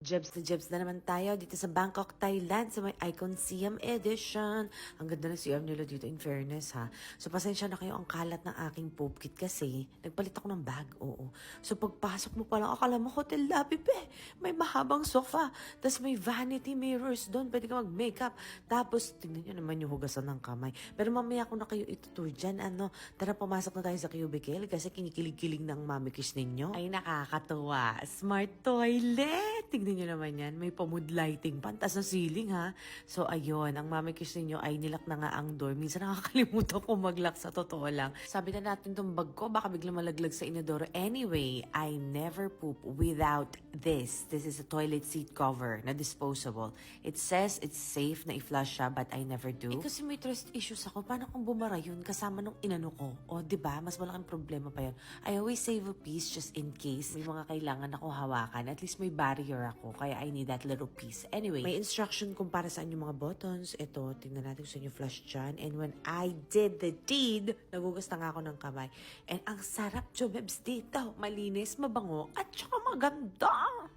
Jebs na Jebs na naman tayo dito sa Bangkok, Thailand sa may Icon Siam Edition. Ang ganda ng CM nila dito in fairness ha. So pasensya na kayo ang kalat ng aking poop kit kasi nagpalit ako ng bag, oo. So pagpasok mo pa lang, akala mo hotel lobby pe. May mahabang sofa. Tapos may vanity mirrors doon. Pwede ka mag-makeup. Tapos tingnan nyo naman yung hugasan ng kamay. Pero mamaya ko na kayo itutur dyan. Ano, tara pumasok na tayo sa cubicle kasi kinikilig-kilig ng mamikis ninyo. Ay nakakatuwa. Smart toilet. Tingnan nyo naman yan. May pamood lighting. Pantas na ceiling ha. So ayun, ang mamikis ninyo ay nilak na nga ang door. Minsan nakakalimutan ko mag-lock sa totoo lang. Sabi na natin tong bag ko, baka biglang malaglag sa inodoro. Anyway, I never poop without this. This is a toilet seat cover na disposable. It says it's safe na i-flush siya but I never do. Eh kasi may trust issues ako. Paano kung bumara yun kasama nung inano ko? O, di ba? Mas malaking problema pa yun. I always save a piece just in case may mga kailangan ako hawakan. At least may barrier ako. Kaya I need that little piece. Anyway, may instruction kung para saan yung mga buttons. Ito, tingnan natin kung saan yung flush dyan. And when I did the deed, nagugas na ako ng kamay. And ang sarap, Jomebs, dito. Malinis, mabango, at saka maganda.